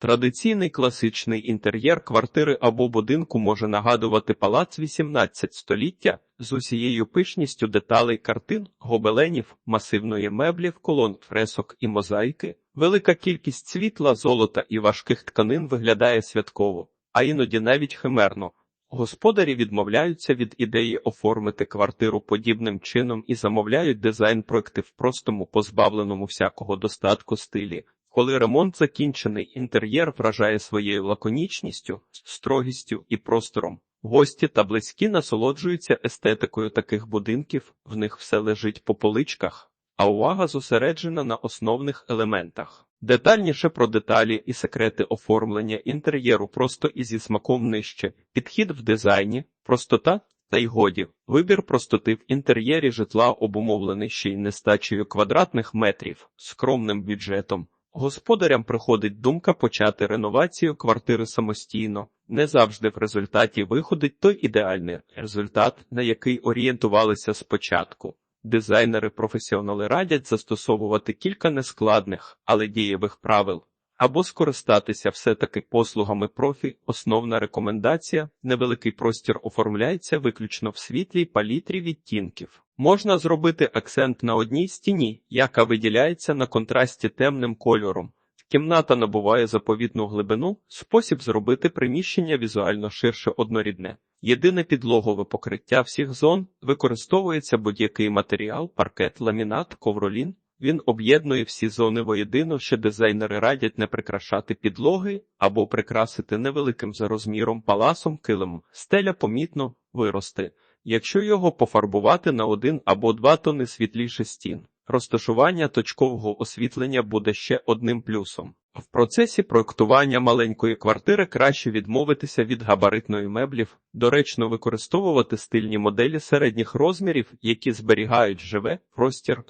Традиційний класичний інтер'єр квартири або будинку може нагадувати палац 18 століття з усією пишністю деталей картин, гобеленів, масивної меблів, колон, фресок і мозаїки. Велика кількість світла, золота і важких тканин виглядає святково, а іноді навіть химерно. Господарі відмовляються від ідеї оформити квартиру подібним чином і замовляють дизайн-проекти в простому, позбавленому всякого достатку стилі. Коли ремонт закінчений, інтер'єр вражає своєю лаконічністю, строгістю і простором. Гості та близькі насолоджуються естетикою таких будинків, в них все лежить по поличках, а увага зосереджена на основних елементах. Детальніше про деталі і секрети оформлення інтер'єру просто і зі смаком нижче, підхід в дизайні, простота та й годі. Вибір простоти в інтер'єрі житла обумовлений ще й нестачею квадратних метрів, скромним бюджетом. Господарям приходить думка почати реновацію квартири самостійно. Не завжди в результаті виходить той ідеальний результат, на який орієнтувалися спочатку. Дизайнери-професіонали радять застосовувати кілька нескладних, але дієвих правил, або скористатися все-таки послугами профі. Основна рекомендація невеликий простір оформляється виключно в світлій палітрі відтінків. Можна зробити акцент на одній стіні, яка виділяється на контрасті темним кольором. Кімната набуває заповітну глибину, спосіб зробити приміщення візуально ширше однорідне. Єдине підлогове покриття всіх зон використовується будь-який матеріал, паркет, ламінат, ковролін. Він об'єднує всі зони воєдино, що дизайнери радять не прикрашати підлоги або прикрасити невеликим за розміром паласом килимом. Стеля помітно виросте, якщо його пофарбувати на один або два тони світліше стін. Розташування точкового освітлення буде ще одним плюсом. В процесі проектування маленької квартири краще відмовитися від габаритної меблів, доречно використовувати стильні моделі середніх розмірів, які зберігають живе простір.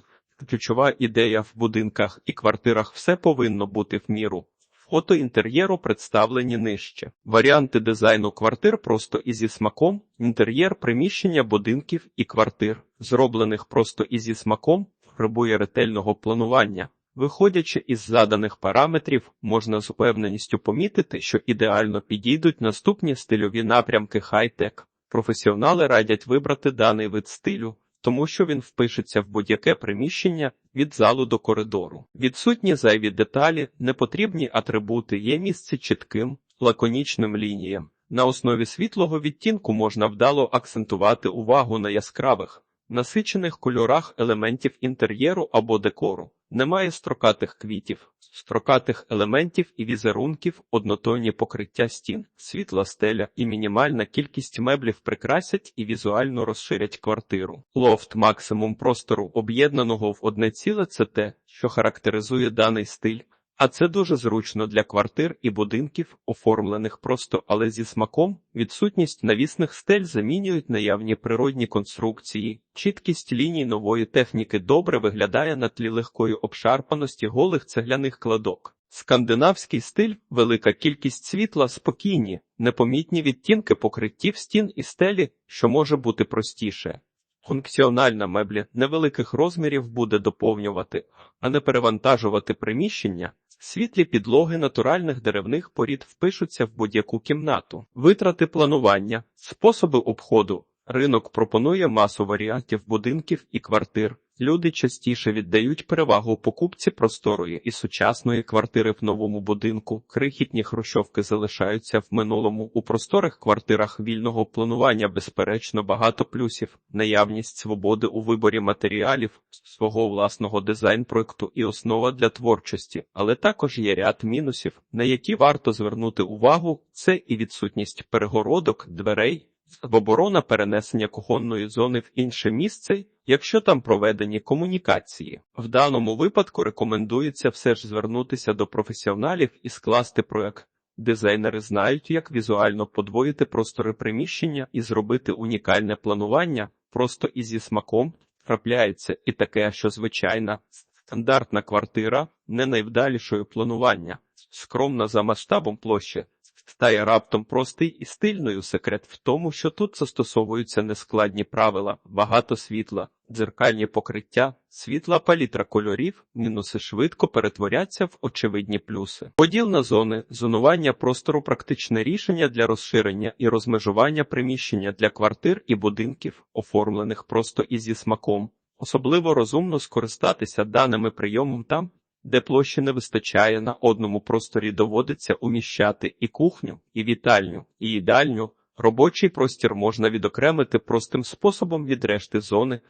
Ключова ідея в будинках і квартирах все повинно бути в міру. Фото інтер'єру представлені нижче. Варіанти дизайну квартир просто і зі смаком, інтер'єр приміщення будинків і квартир, зроблених просто і зі смаком, потребує ретельного планування. Виходячи із заданих параметрів, можна з упевненістю помітити, що ідеально підійдуть наступні стильові напрямки хай-тек. Професіонали радять вибрати даний вид стилю, тому що він впишеться в будь-яке приміщення від залу до коридору. Відсутні зайві деталі, непотрібні атрибути є місце чітким, лаконічним лініям. На основі світлого відтінку можна вдало акцентувати увагу на яскравих, насичених кольорах елементів інтер'єру або декору. Немає строкатих квітів, строкатих елементів і візерунків, однотонні покриття стін, світла стеля і мінімальна кількість меблів прикрасять і візуально розширять квартиру. Лофт максимум простору об'єднаного в одне ціле це те, що характеризує даний стиль. А це дуже зручно для квартир і будинків, оформлених просто, але зі смаком. Відсутність навісних стель замінюють наявні природні конструкції. Чіткість ліній нової техніки добре виглядає на тлі легкої обшарпаності голих цегляних кладок. Скандинавський стиль, велика кількість світла, спокійні, непомітні відтінки покриттів стін і стелі, що може бути простіше. Функціональна меблі невеликих розмірів буде доповнювати, а не перевантажувати приміщення. Світлі підлоги натуральних деревних порід впишуться в будь-яку кімнату. Витрати планування, способи обходу. Ринок пропонує масу варіантів будинків і квартир. Люди частіше віддають перевагу покупці просторої і сучасної квартири в новому будинку. Крихітні хрущовки залишаються в минулому. У просторих квартирах вільного планування безперечно багато плюсів, наявність свободи у виборі матеріалів, свого власного дизайн-проекту і основа для творчості, але також є ряд мінусів, на які варто звернути увагу. Це і відсутність перегородок, дверей. Оборона перенесення кухонної зони в інше місце, якщо там проведені комунікації. В даному випадку рекомендується все ж звернутися до професіоналів і скласти проект. Дизайнери знають, як візуально подвоїти простори приміщення і зробити унікальне планування, просто і зі смаком трапляється і таке, що звичайна стандартна квартира не найвдалішою планування, скромна за масштабом площі. Стає раптом простий і стильною. Секрет в тому, що тут застосовуються нескладні правила, багато світла, дзеркальні покриття, світла палітра кольорів, мінуси швидко перетворяться в очевидні плюси. Поділ на зони, зонування простору практичне рішення для розширення і розмежування приміщення для квартир і будинків, оформлених просто і зі смаком. Особливо розумно скористатися даними прийомом там, де площі не вистачає на одному просторі доводиться уміщати і кухню, і вітальню, і їдальню. Робочий простір можна відокремити простим способом від решти зони,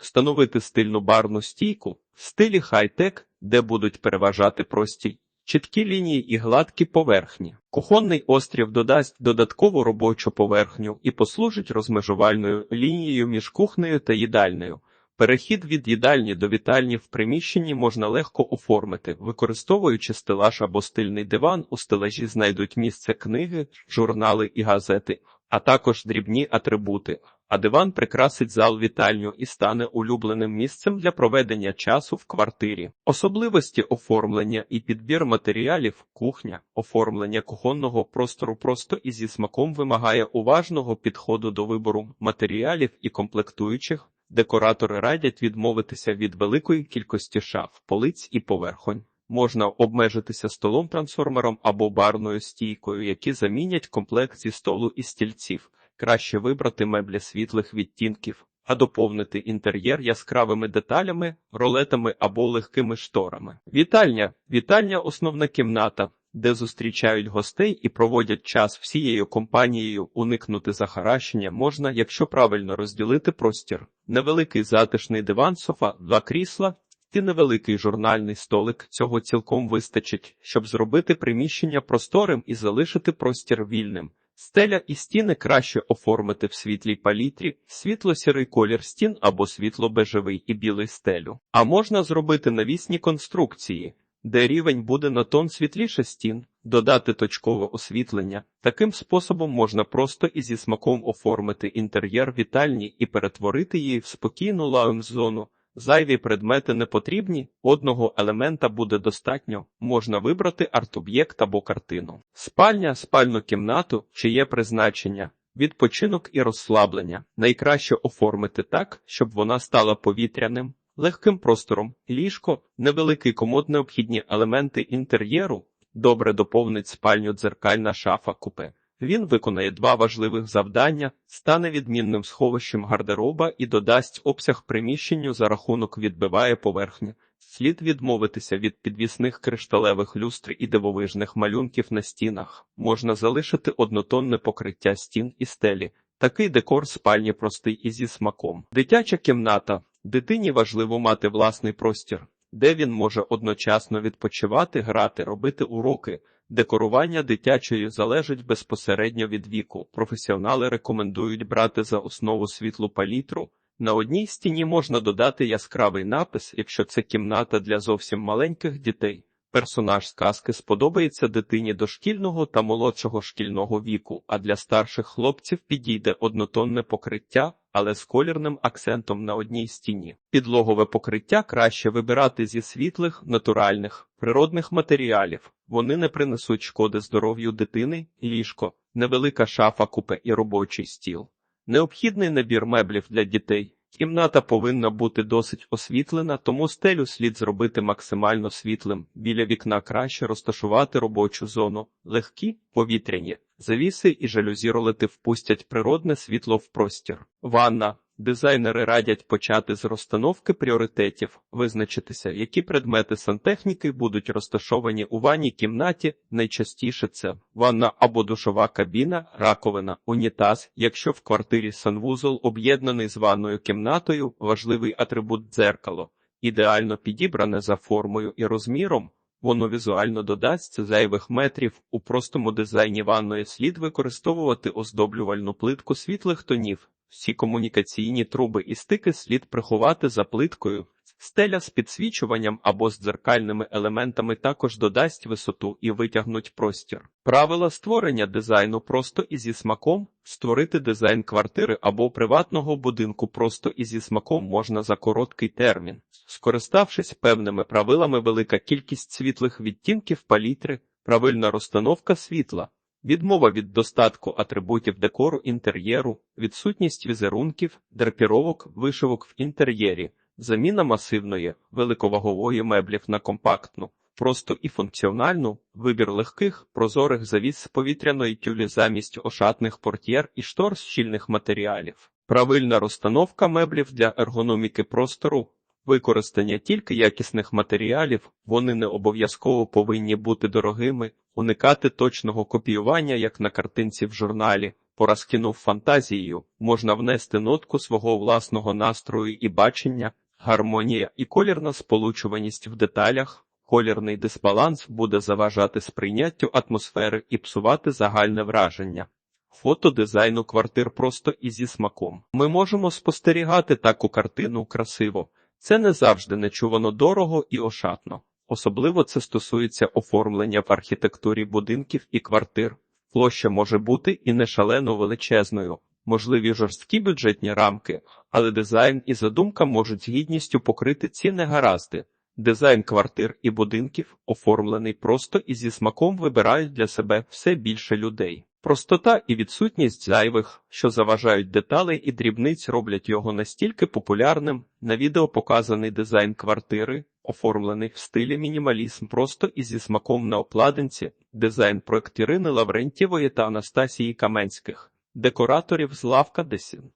встановити стильну барну стійку в стилі хай-тек, де будуть переважати прості, чіткі лінії і гладкі поверхні. Кухонний острів додасть додаткову робочу поверхню і послужить розмежувальною лінією між кухнею та їдальнею. Перехід від їдальні до вітальні в приміщенні можна легко оформити, використовуючи стелаж або стильний диван, у стелажі знайдуть місце книги, журнали і газети, а також дрібні атрибути. А диван прикрасить зал вітальню і стане улюбленим місцем для проведення часу в квартирі. Особливості оформлення і підбір матеріалів, кухня, оформлення кухонного простору просто і зі смаком вимагає уважного підходу до вибору матеріалів і комплектуючих. Декоратори радять відмовитися від великої кількості шаф, полиць і поверхонь. Можна обмежитися столом-трансформером або барною стійкою, які замінять комплект зі столу і стільців. Краще вибрати меблі світлих відтінків, а доповнити інтер'єр яскравими деталями, ролетами або легкими шторами. Вітальня вітальня основна кімната, де зустрічають гостей і проводять час всією компанією. Уникнути захаращення можна, якщо правильно розділити простір. Невеликий затишний диван, софа, два крісла. І невеликий журнальний столик цього цілком вистачить, щоб зробити приміщення просторим і залишити простір вільним. Стеля і стіни краще оформити в світлій палітрі, світло-сірий колір стін або світло-бежевий і білий стелю. А можна зробити навісні конструкції, де рівень буде на тон світліше стін, додати точкове освітлення. Таким способом можна просто і зі смаком оформити інтер'єр вітальні і перетворити її в спокійну лаунж-зону. Зайві предмети не потрібні, одного елемента буде достатньо, можна вибрати арт-об'єкт або картину. Спальня, спальну кімнату, чиє призначення, відпочинок і розслаблення. Найкраще оформити так, щоб вона стала повітряним, легким простором, ліжко, невеликий комод, необхідні елементи інтер'єру, добре доповнить спальню дзеркальна шафа купе. Він виконає два важливих завдання, стане відмінним сховищем гардероба і додасть обсяг приміщенню за рахунок відбиває поверхні. Слід відмовитися від підвісних кришталевих люстр і дивовижних малюнків на стінах. Можна залишити однотонне покриття стін і стелі. Такий декор спальні простий і зі смаком. Дитяча кімната. Дитині важливо мати власний простір, де він може одночасно відпочивати, грати, робити уроки. Декорування дитячої залежить безпосередньо від віку. Професіонали рекомендують брати за основу світлу палітру. На одній стіні можна додати яскравий напис, якщо це кімната для зовсім маленьких дітей. Персонаж сказки сподобається дитині дошкільного та молодшого шкільного віку, а для старших хлопців підійде однотонне покриття, але з колірним акцентом на одній стіні. Підлогове покриття краще вибирати зі світлих, натуральних, природних матеріалів. Вони не принесуть шкоди здоров'ю дитини, ліжко, невелика шафа купе і робочий стіл. Необхідний набір меблів для дітей. Кімната повинна бути досить освітлена, тому стелю слід зробити максимально світлим. Біля вікна краще розташувати робочу зону, легкі, повітряні, завіси і жалюзі ролети впустять природне світло в простір. Ванна. Дизайнери радять почати з розстановки пріоритетів, визначитися, які предмети сантехніки будуть розташовані у ванній кімнаті. Найчастіше це ванна або душова кабіна, раковина, унітаз. Якщо в квартирі санвузол об'єднаний з ванною кімнатою, важливий атрибут дзеркало, ідеально підібране за формою і розміром. Воно візуально додасть зайвих метрів у простому дизайні ванної слід використовувати оздоблювальну плитку світлих тонів. Всі комунікаційні труби і стики слід приховати за плиткою. Стеля з підсвічуванням або з дзеркальними елементами також додасть висоту і витягнуть простір. Правила створення дизайну просто і зі смаком. Створити дизайн квартири або приватного будинку просто і зі смаком можна за короткий термін. Скориставшись певними правилами, велика кількість світлих відтінків палітри, правильна розстановка світла. Відмова від достатку атрибутів декору інтер'єру, відсутність візерунків, драпіровок, вишивок в інтер'єрі, заміна масивної, великовагової меблів на компактну, просту і функціональну, вибір легких, прозорих завіс з повітряної тюлі замість ошатних портьєр і штор з щільних матеріалів, правильна розстановка меблів для ергономіки простору, використання тільки якісних матеріалів, вони не обов'язково повинні бути дорогими, уникати точного копіювання, як на картинці в журналі. Порозкинув фантазією, можна внести нотку свого власного настрою і бачення, гармонія і колірна сполучуваність в деталях. Колірний дисбаланс буде заважати сприйняттю атмосфери і псувати загальне враження. Фото дизайну квартир просто і зі смаком. Ми можемо спостерігати таку картину красиво. Це не завжди нечувано дорого і ошатно. Особливо це стосується оформлення в архітектурі будинків і квартир. Площа може бути і не шалено величезною, можливі жорсткі бюджетні рамки, але дизайн і задумка можуть з гідністю покрити ці негаразди. Дизайн квартир і будинків, оформлений просто і зі смаком вибирають для себе все більше людей. Простота і відсутність зайвих, що заважають деталей і дрібниць, роблять його настільки популярним. На відео показаний дизайн квартири, оформлений в стилі мінімалізм, просто і зі смаком на обкладинці, дизайн проект Ірини Лаврентєвої та Анастасії Каменських, декораторів з лавка Десін.